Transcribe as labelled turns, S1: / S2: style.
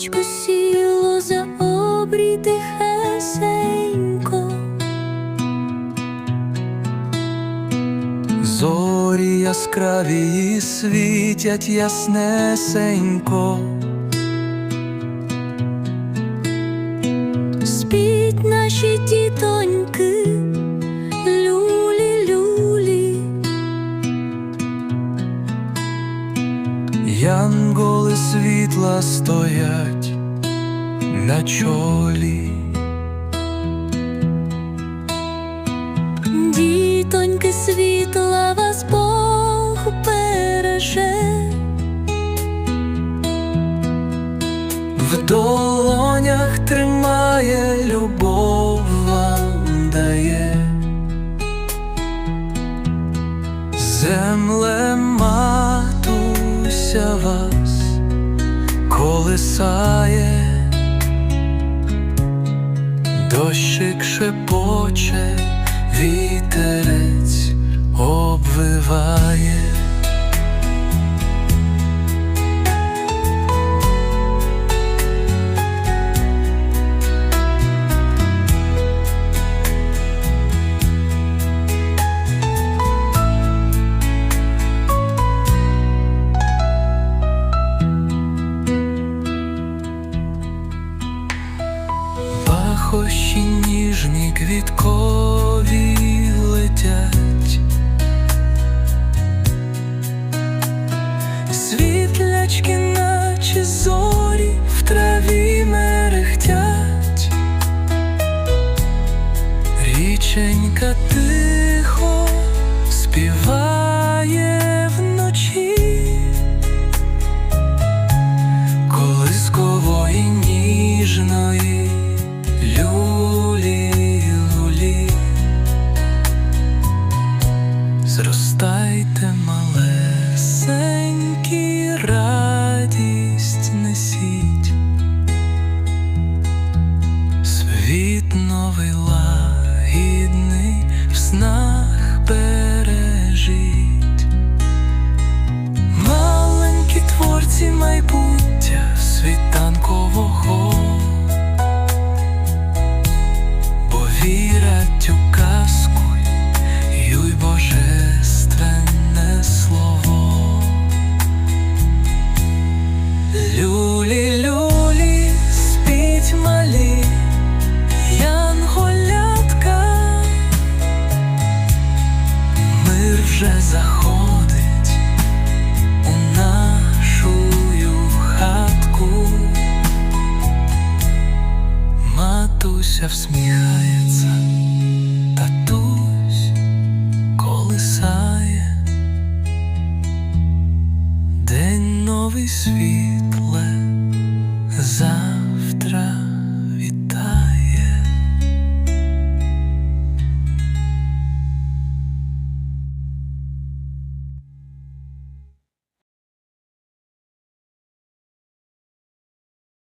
S1: сонечко сіло за обрій тихесенько.
S2: Зорі яскраві і світять яснесенько,
S1: Спіть наші дітоньки,
S2: янголи світла стоять на чолі.
S1: дітоньки світла вас Бог береже.
S2: В долонях тримає, любов вам дає. Земле матуся вас колисає, дощик шепоче, Пахощі ніжні квіткові летять, світлячки, наче зорі в траві мерехтять, річенька тихо Зростайте малесенькі, радість несіть, світ новий лагідний в снах Матуся всміхається, татусь колисає, день новий світле. за